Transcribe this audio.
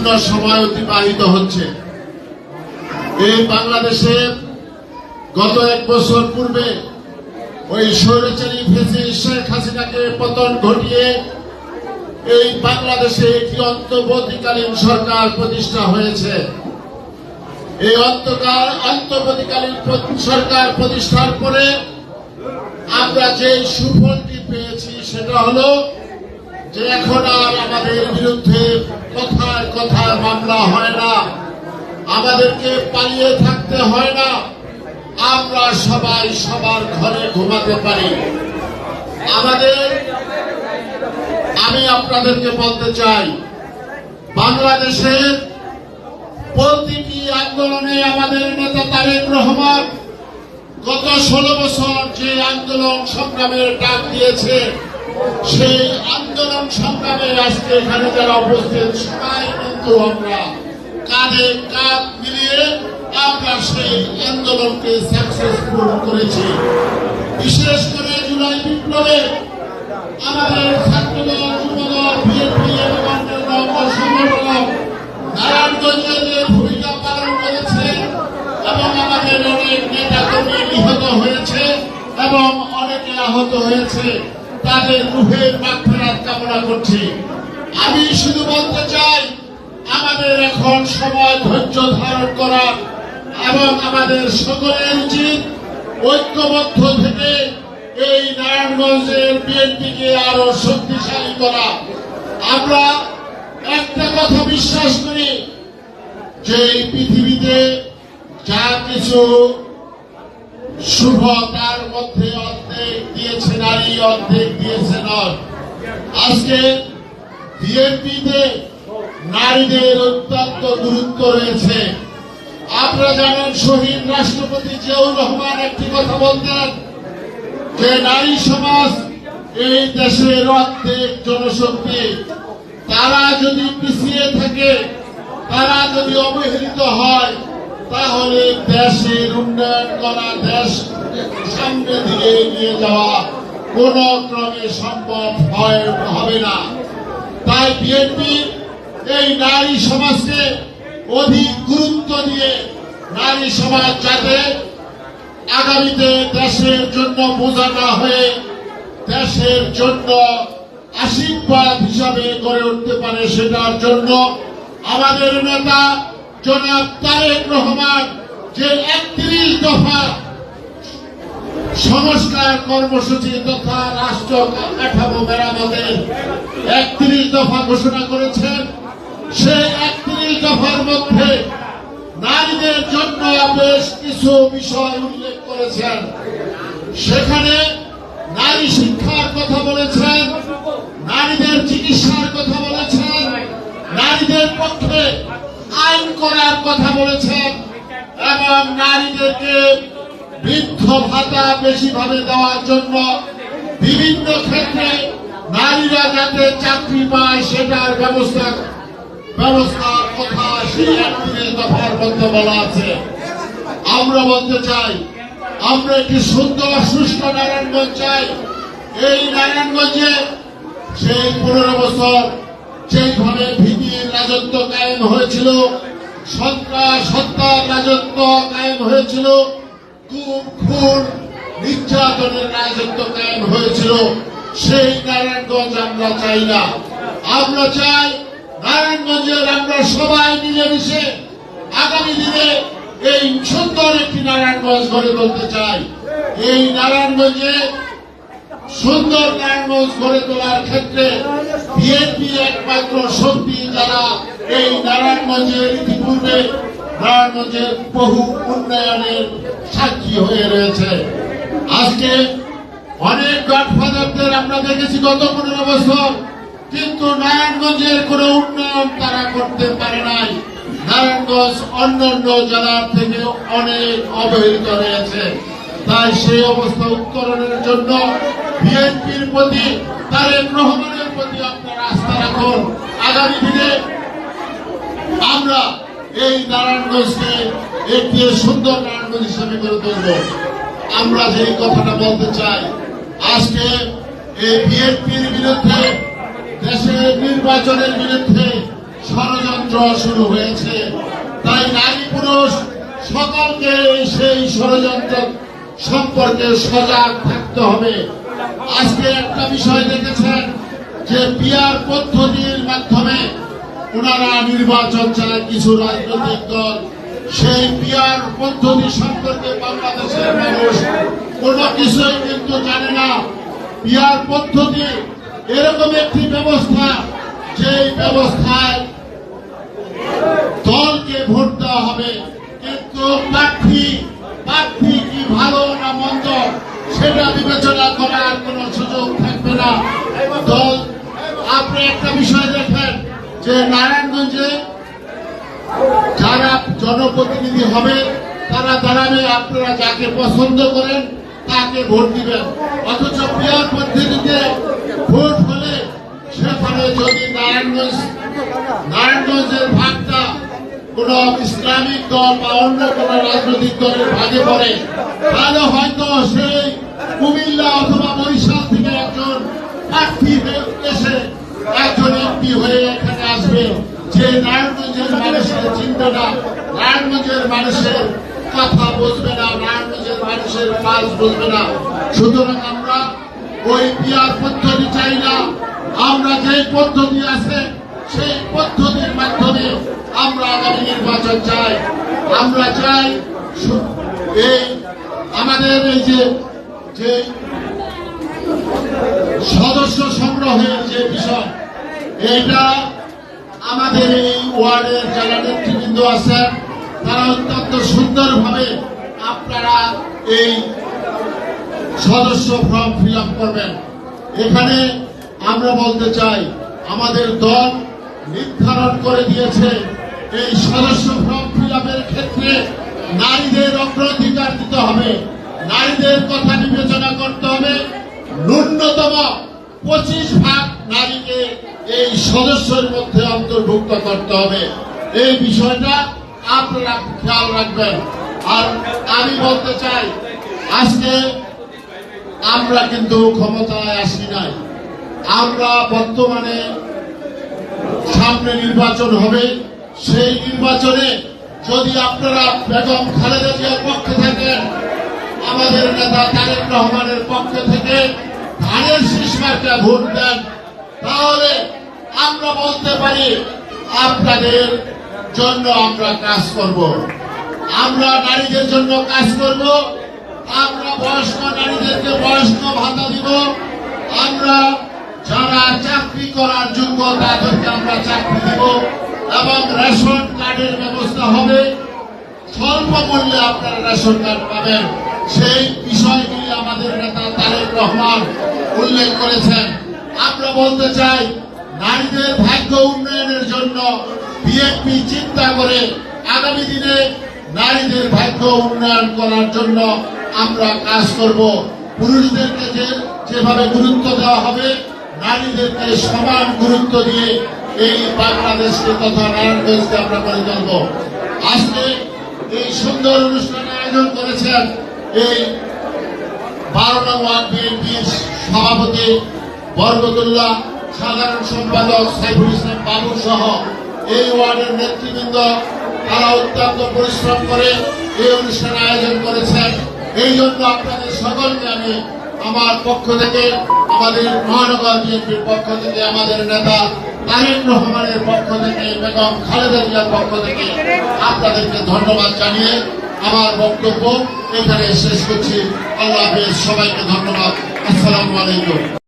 শূন্য সময় অতিবাহিত হচ্ছে। এই বাংলাদেশের গত এক বছর পূর্বে ওই স্বৈরাচারী শেখ হাসিনাকে পতন ঘটিয়ে এই বাংলাদেশে একটি অন্তর্বর্তীকালীন সরকার প্রতিষ্ঠা হয়েছে। এই অন্তকাল অন্তর্বর্তীকালীন সরকার প্রতিষ্ঠার পরে আমরা যে সুফলটি পেয়েছি সেটা হলো যে এখন আর আমাদের বিরুদ্ধে কথায় কথায় মামলা হয় না, আমাদেরকে পালিয়ে থাকতে হয় না, আমরা সবাই সবার ঘরে ঘুমাতে পারি। আমাদের, আমি আপনাদেরকে বলতে চাই, বাংলাদেশের প্রতিটি আন্দোলনে আমাদের নেতা তারেক রহমান গত ষোলো বছর যে আন্দোলন সংগ্রামের ডাক দিয়েছে সেই আন্দোলন সংগ্রামে আজকে এখানে যারা উপস্থিত, সবাই কিন্তু আমরা কাঁধে কাঁধ মিলিয়ে আমরা সেই আন্দোলনকে সাকসেসফুল করেছি। বিশেষ করে জুলাই বিপ্লবে আমাদের ছাত্রদল, যুবদল, বিএনপি এবং অন্যান্য সংগঠন নারায়ণগঞ্জে যে ভূমিকা পালন করেছে এবং আমাদের অনেক নেতা কর্মী নিহত হয়েছে এবং অনেকে আহত হয়েছে। তাদের রুহের মাগফিরাত কামনা করছি। আমি শুধু বলতে চাই, আমাদের এখন সময় ধৈর্য ধারণ করা এবং আমাদের সকলের উচিত ঐক্যবদ্ধ থেকে এই নারায়ণগঞ্জের বিএনপিকে আরও শক্তিশালী করা। আমরা একটা কথা বিশ্বাস করি, যে এই পৃথিবীতে যা কিছু শুভ তার মধ্যে দিয়েছে নারী অর্ধেক দিয়েছে নর আজকে বিএনপিতে নারীদের অত্যন্ত গুরুত্ব রয়েছে। আপনারা জানেন শহীদ রাষ্ট্রপতি জিয়াউর রহমান একটি কথা বলতেন যে, নারী সমাজ এই দেশের অর্ধেক জনশক্তি। তারা যদি পিছিয়ে থাকে, তারা যদি অবহেলিত হয় তাহলে দেশের উন্নয়ন করা দেশ সামনে দিকে এগিয়ে যাওয়া কোন ক্রমে সম্ভব হয়, হবে না। তাই বিএনপি এই নারী সমাজকে অধিক গুরুত্ব দিয়ে নারী সমাজ যাতে আগামীতে দেশের জন্য বোঝা না হয়ে দেশের জন্য আশীর্বাদ হিসাবে গড়ে উঠতে পারে সেটার জন্য আমাদের নেতা জনাব তারেক রহমান, যে একত্রিশ দফা সংস্কার কর্মসূচি তথা রাষ্ট্র কাঠামো মেরামতের একত্রিশ দফা ঘোষণা করেছেন, সে একত্রিশ দফার মধ্যে নারীদের জন্য বেশ কিছু বিষয় উল্লেখ করেছেন। সেখানে নারী শিক্ষার কথা বলেছেন, নারীদের চিকিৎসার কথা বলেছেন, নারীদের পক্ষে আইন করার কথা বলেছেন এবং নারীদেরকে বৃদ্ধ ভাতা বেশিভাবে দেওয়ার জন্য বিভিন্ন ক্ষেত্রে নারীরা যাতে চাকরি পায় সেটার ব্যবস্থা ব্যবস্থার কথা সেই একত্রিশ দফার মধ্যে বলা আছে। আমরা বলতে চাই, আমরা একটি সুন্দর সুস্থ নারায়ণগঞ্জ চাই। এই নারায়ণগঞ্জে সেই পনেরো বছর যেইভাবে কায়েম হয়েছিল সন্ত্রাস হত্যার রাজত্ব কায়েম হয়েছিল গুম খুন, নির্যাতনের রাজত্ব কায়েম হয়েছিল। সেই নারায়ণগঞ্জ আমরা চাই না। আমরা চাই নারায়ণগঞ্জের আমরা সবাই মিলেমিশে আগামী দিনে এই সুন্দর একটি নারায়ণগঞ্জ গড়ে তুলতে চাই। এই নারায়ণগঞ্জে সুন্দর নারায়ণগঞ্জ গড়ে তোলার ক্ষেত্রে বিএনপি একমাত্র শক্তি যারা এই নারায়ণগঞ্জের ইতিপূর্বে নারায়ণগঞ্জের বহু উন্নয়নের সাক্ষী হয়ে রয়েছে। আজকে অনেক গডফাদারদের আমরা দেখেছি গত পনেরো বছর, কিন্তু নারায়ণগঞ্জের কোনো উন্নয়ন তারা করতে পারে নাই। নারায়ণগঞ্জ অন্যান্য জেলার থেকে অনেক অবহেলিত রয়েছে। তাই সেই অবস্থা উত্তরণের জন্য বিএনপির প্রতি, তারেক রহমানের প্রতি আপনারা আস্থা রাখুন। আগামী দিনে আমরা এই নারায়ণগঞ্জকে একটি সুন্দর নারায়ণগঞ্জ হিসেবে গড়ে তুলব। আমরা যে কথাটা বলতে চাই, আজকে এই বিএনপির বিরুদ্ধে, দেশের নির্বাচনের বিরুদ্ধে ষড়যন্ত্র শুরু হয়েছে। তাই নারী পুরুষ সকলকে সেই ষড়যন্ত্র সম্পর্কে সজাগ থাকতে হবে। আজকে একটা বিষয় দেখেছেন যে বিয়ার পদ্ধতির মাধ্যমে ওনারা নির্বাচন চায় কিছু রাজনৈতিক দল। সেই বিয়ার পদ্ধতি সম্পর্কে বাংলাদেশের মানুষ কোনো কিছুই কিন্তু জানে না। বিয়ার পদ্ধতি এরকম একটি ব্যবস্থা, যেই ব্যবস্থায় দলকে ভোট দেওয়া হবে। কিন্তু প্রার্থী প্রার্থী কি ভালো না মন্দ, সেটা বিবেচনা করার কোনো সুযোগ থাকবে না। দল, আপনি একটা বিষয় দেখেন যে নারায়ণগঞ্জে যারা জনপ্রতিনিধি হবে, তারা দাঁড়াবে আপনারা যাকে পছন্দ করেন, তাকে ভোট দিবেন। অথচ পিয়ার পদ্ধতিতে ভোট হলে সেখানে যদি নারায়ণগঞ্জ, নারায়ণগঞ্জের ভাগটা কোন ইসলামিক দল বা অন্য কোন রাজনৈতিক দলের ভাগে পড়ে, তাহলে হয়তো সেই কুমিল্লা অথবা বরিশাল থেকে একজন প্রার্থী এসে একজন এমপি হয়ে এখানে আসবে। যে নারায়ণগঞ্জের মানুষের চিন্তা না নারায়ণগঞ্জের মানুষের কথা বুঝবে না, নারায়ণগঞ্জের মানুষের কাজ বুঝবে না। সুতরাং আমরা ওই বিয়ার পদ্ধতি চাই না। আমরা যে পদ্ধতি আছে, সেই পদ্ধতির মাধ্যমে আমরা আগামী নির্বাচন চাই। আমরা চাই এই আমাদের এই যে যে সদস্য সংগ্রহের যে বিষয় এটা আমাদের এই ওয়ার্ডের যারা নেতৃবৃন্দ আছেন, তারা অত্যন্ত সুন্দরভাবে আপনারা এই সদস্য ফর্ম ফিল করবেন। এখানে আমরা বলতে চাই, আমাদের দল নির্ধারণ করে দিয়েছে এই সদস্য ফর্ম ফিল ক্ষেত্রে নারীদের অগ্রাধিকার দিতে হবে। নারীদের কথা বিবেচনা করতে হবে। ন্যূনতম পঁচিশ ভাগ নারীকে এই সদস্যের মধ্যে অন্তর্ভুক্ত করতে হবে। এই বিষয়টা আপনারা খেয়াল রাখবেন। আর আমি বলতে চাই, আজকে আমরা কিন্তু ক্ষমতায় আসি নাই। আমরা বর্তমানে সামনে নির্বাচন হবে। সেই নির্বাচনে যদি আপনারা বেগম খালেদা জিয়ার পক্ষে থাকেন, আমাদের নেতা তারেক রহমানের পক্ষে থেকে ধানের শীষ মার্কা ভোট দেন তাহলে আমরা বলতে পারি আপনাদের জন্য আমরা কাজ করব। আমরা নারীদের জন্য কাজ করব। আমরা বয়স্ক নারীদেরকে বয়স্ক ভাতা দিব। আমরা যারা চাকরি করার যোগ্য তাদেরকে আমরা চাকরি দিব এবং রেশন কার্ডের ব্যবস্থা হবে। স্বল্প মূল্যে আপনারা রেশন কার্ড পাবেন। সেই বিষয়গুলি আমাদের নেতা তারেক রহমান উল্লেখ করেছেন। আমরা বলতে চাই, নারীদের ভাগ্য উন্নয়নের জন্য বিএনপি চিন্তা করে আগামী দিনে নারীদের ভাগ্য উন্নয়ন করার জন্য আমরা কাজ করব। পুরুষদেরকে যে, যেভাবে গুরুত্ব দেওয়া হবে, নারীদেরকে সমান গুরুত্ব দিয়ে এই বাংলাদেশকে তথা নারায়ণগঞ্জকে আমরা করে তুলব। আজকে এই সুন্দর অনুষ্ঠান আয়োজন করেছেন এই বারো নং ওয়ার্ড বিএনপির সভাপতি বরকতুল্লাহ, সাধারণ সম্পাদক সাইফুল ইসলাম বাবু সহ এই ওয়ার্ডের নেতৃবৃন্দ, তারা অত্যন্ত পরিশ্রম করে এই অনুষ্ঠান আয়োজন করেছেন। এই জন্য আপনাদের সকলকে আমি আমার পক্ষ থেকে, আমাদের মহানগর বিএনপির পক্ষ থেকে, আমাদের নেতা তারেক রহমানের পক্ষ থেকে, বেগম খালেদা জিয়ার পক্ষ থেকে আপনাদেরকে ধন্যবাদ জানিয়ে আমার বক্তব্য এখানে শেষ করছি। আল্লাহ হাফেজ, সবাইকে ধন্যবাদ। আসসালামু আলাইকুম।